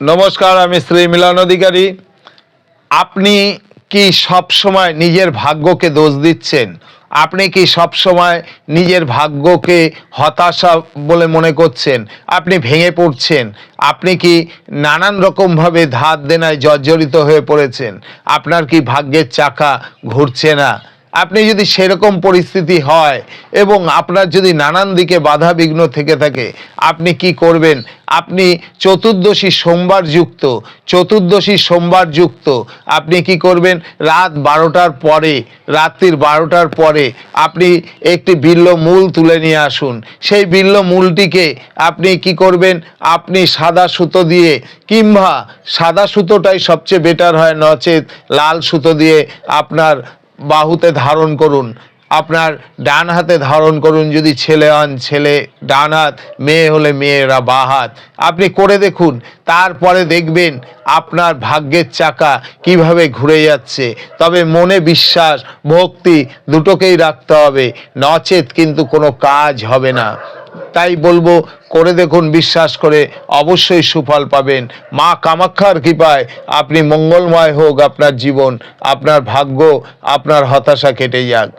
নমস্কার, আমি শ্রী মিলন অধিকারী। আপনি কি সব সময় নিজের ভাগ্যকে দোষ দিচ্ছেন? আপনি কি সব সময় নিজের ভাগ্যকে হতাশা বলে মনে করছেন? আপনি ভেঙে পড়ছেন? আপনি কি নানান রকমভাবে ধার দেনায় জর্জরিত হয়ে পড়েছেন? আপনার কি ভাগ্যের চাকা ঘুরছে না? আপনি যদি সেরকম পরিস্থিতি হয় এবং আপনার যদি নানান দিকে বাধা বিঘ্ন থেকে থাকে, আপনি কি করবেন? আপনি চতুর্দশী সোমবার যুক্ত, চতুর্দশী সোমবার যুক্ত, আপনি কি করবেন? রাত বারোটার পরে, রাত্রির বারোটার পরে আপনি একটি বিল্ল মূল তুলে নিয়ে আসুন। সেই বিল্ল মূলটিকে আপনি কি করবেন? আপনি সাদা সুতো দিয়ে, কিংবা সাদা সুতোটাই সবচেয়ে বেটার হয় নচেত লাল সুতো দিয়ে আপনার বাহুতে ধারণ করুন। আপনার ডান হাতে ধারণ করুন, যদি ছেলে হন, ছেলে ডান হাত, মেয়ে হলে মেয়েরা বা হাত। আপনি করে দেখুন, তারপরে দেখবেন আপনার ভাগ্যের চাকা কীভাবে ঘুরে যাচ্ছে। তবে মনে বিশ্বাস, ভক্তি দুটোকেই রাখতে হবে। নচেত কিন্তু কোনো কাজ হবে না। তাই বলব, করে দেখুন, বিশ্বাস করে অবশ্যই সুফল পাবেন। মা কামাক্ষার কৃপায় আপনি মঙ্গলময় হোক আপনার জীবন, আপনার ভাগ্য, আপনার হতাশা কেটে যাক।